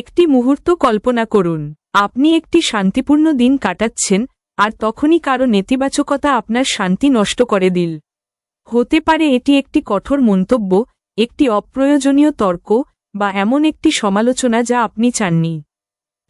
একটি মুহূর্ত কল্পনা করুন। আপনি একটি শান্তিপূর্ণ দিন কাটাচ্ছেন, আর তখনই কারও নেতিবাচকতা আপনার শান্তি নষ্ট করে দিল। হতে পারে এটি একটি কঠোর মন্তব্য, একটি অপ্রয়োজনীয় তর্ক, বা এমন একটি সমালোচনা যা আপনি চাননি।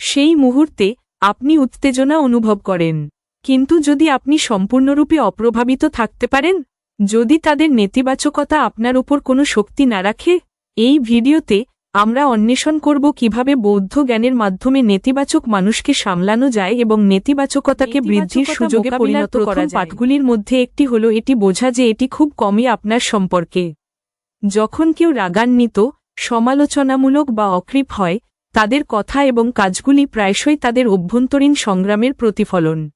সেই মুহূর্তে আপনি উত্তেজনা অনুভব করেন। কিন্তু যদি আপনি সম্পূর্ণরূপে অপ্রভাবিত থাকতে পারেন, যদি তাদের নেতিবাচকতা আপনার উপর কোনো শক্তি না রাখে, এই ভিডিওতে আমরা অন্বেষণ করব কীভাবে বৌদ্ধ জ্ঞানের মাধ্যমে নেতিবাচক মানুষকে সামলানো যায় এবং নেতিবাচকতাকে বৃদ্ধির সুযোগে পরিণত করা পাঠগুলির মধ্যে একটি হল এটি বোঝা যে এটি খুব কমই আপনার সম্পর্কে। যখন কেউ রাগান্বিত সমালোচনামূলক বা অকৃপ হয় তাদের কথা এবং কাজগুলি প্রায়শই তাদের অভ্যন্তরীণ সংগ্রামের প্রতিফলন।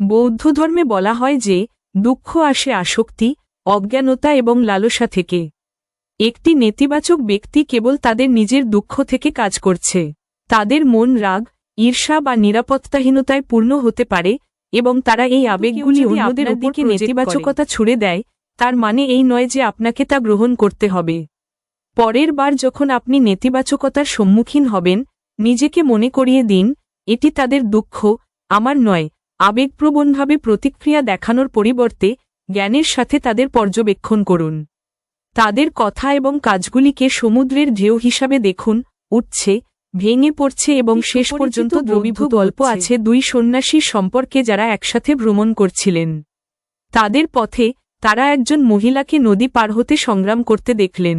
বৌদ্ধ ধর্মে বলা হয় যে দুঃখ আসে আসক্তি অজ্ঞানতা এবং লালসা থেকে। একটি নেতিবাচক ব্যক্তি কেবল তাদের নিজের দুঃখ থেকে কাজ করছে। তাদের মন রাগ ঈর্ষা বা নিরাপত্তাহীনতায় পূর্ণ হতে পারে এবং তারা এই আবেগগুলি যদি অন্যদের দিকে নেতিবাচকতা ছুড়ে দেয় তার মানে এই নয় যে আপনাকে তা গ্রহণ করতে হবে। পরের বার যখন আপনি নেতিবাচকতার সম্মুখীন হবেন নিজেকে মনে করিয়ে দিন এটি তাদের দুঃখ আমার নয় আবেগপ্রবণভাবে প্রতিক্রিয়া দেখানোর পরিবর্তে জ্ঞানের সাথে তাদের পর্যবেক্ষণ করুন। তাদের কথা এবং কাজগুলিকে সমুদ্রের ঢেউ হিসাবে দেখুন উঠছে ভেঙে পড়ছে এবং শেষ পর্যন্ত দ্রবীভূত গল্প আছে দুই সন্ন্যাসীর সম্পর্কে যারা একসাথে ভ্রমণ করছিলেন। তাদের পথে তারা একজন মহিলাকে নদী পার হতে সংগ্রাম করতে দেখলেন।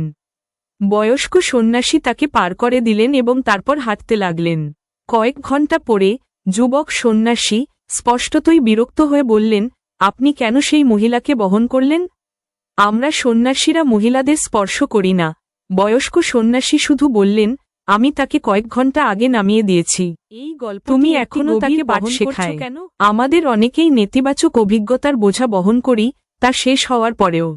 বয়স্ক সন্ন্যাসী তাকে পার করে দিলেন এবং তারপর হাঁটতে লাগলেন। কয়েক ঘণ্টা পরে যুবক সন্ন্যাসী স্পষ্টতই বিরক্ত হয়ে বললেন আপনি কেন সেই মহিলাকে বহন করলেন? আমরা সন্ন্যাসীরা মহিলাদের স্পর্শ করি না। বয়স্ক সন্ন্যাসী শুধু বললেন আমি তাকে কয়েক ঘণ্টা আগে নামিয়ে দিয়েছি। এই গল্প তুমি এখনও তাকে পাঠ শেখায়। আমাদের অনেকেই নেতিবাচক অভিজ্ঞতার বোঝা বহন করি তা শেষ হওয়ার পরেও।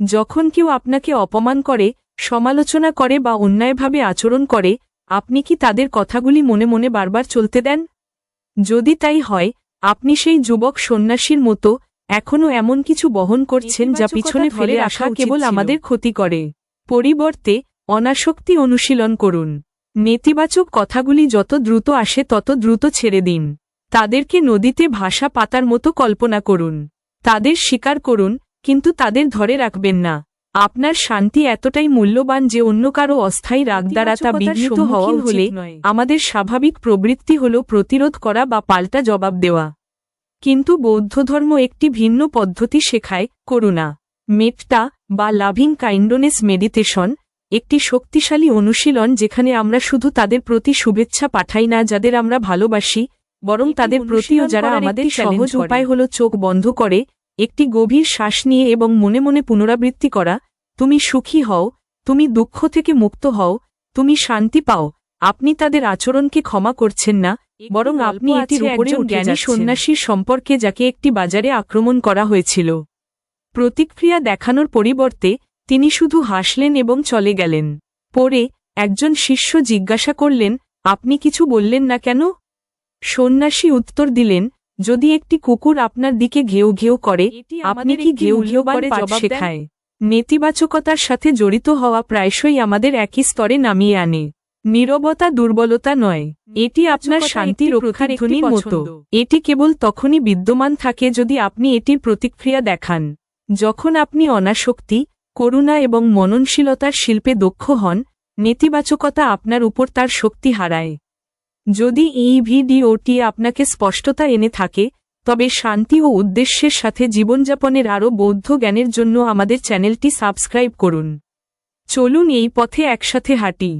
যখন কেউ আপনাকে অপমান করে সমালোচনা করে বা অন্যায়ভাবে আচরণ করে আপনি কি তাদের কথাগুলি মনে মনে বারবার চলতে দেন? যদি তাই হয় আপনি সেই যুবক সন্ন্যাসীর মতো এখনও এমন কিছু বহন করছেন যা পিছনে ফেলে রাখা রাখা কেবল আমাদের ক্ষতি করে। পরিবর্তে অনাসক্তি অনুশীলন করুন। নেতিবাচক কথাগুলি যত দ্রুত আসে তত দ্রুত ছেড়ে দিন। তাদেরকে নদীতে ভাষা পাতার মতো কল্পনা করুন। তাদের স্বীকার করুন কিন্তু তাদের ধরে রাখবেন না। আপনার শান্তি এতটাই মূল্যবান যে অন্য কারও অস্থায়ী রাগ দ্বারা তা বিঘ্নিত হওয়া হলে আমাদের স্বাভাবিক প্রবৃত্তি হল প্রতিরোধ করা বা পাল্টা জবাব দেওয়া। কিন্তু বৌদ্ধধর্ম একটি ভিন্ন পদ্ধতি শেখায় করুণা মেট্টা বা লাভিং কাইন্ডনেস মেডিটেশন একটি শক্তিশালী অনুশীলন যেখানে আমরা শুধু তাদের প্রতি শুভেচ্ছা পাঠাই না যাদের আমরা ভালোবাসি বরং তাদের প্রতিও যারা আমাদের সহজ উপায় হল চোখ বন্ধ করে একটি গভীর শ্বাস নিয়ে এবং মনে মনে পুনরাবৃত্তি করা তুমি সুখী হও তুমি দুঃখ থেকে মুক্ত হও তুমি শান্তি পাও আপনি তাদের আচরণকে ক্ষমা করছেন না বরং আপনি এটির উপরে জ্ঞানী সন্ন্যাসীর সম্পর্কে যাকে একটি বাজারে আক্রমণ করা হয়েছিল। প্রতিক্রিয়া দেখানোর পরিবর্তে তিনি শুধু হাসলেন এবং চলে গেলেন। পরে একজন শিষ্য জিজ্ঞাসা করলেন আপনি কিছু বললেন না কেন? সন্ন্যাসী উত্তর দিলেন যদি একটি কুকুর আপনার দিকে ঘেউ ঘেউ করে আপনি কি ঘেউ ঘেউ করে জবাব শেখায় নেতিবাচকতার সাথে জড়িত হওয়া প্রায়শই আমাদের একই স্তরে নামিয়ে আনে। নীরবতা দুর্বলতা নয় এটি আপনার শান্তি রক্ষার প্রতিধ্বনির মতো এটি কেবল তখনই বিদ্যমান থাকে যদি আপনি এটির প্রতিক্রিয়া দেখান। যখন আপনি অনাসক্তি করুণা এবং মননশীলতার শিল্পে দক্ষ হন নেতিবাচকতা আপনার উপর তার শক্তি হারায়। যদি এই ভিডিওটি আপনাকে স্পষ্টতা এনে থাকে তবে শান্তি ও উদ্দেশ্যের সাথে জীবনযাপনের আরও বৌদ্ধ জ্ঞানের জন্য আমাদের চ্যানেলটি সাবস্ক্রাইব করুন। চলুন এই পথে একসাথে হাঁটি।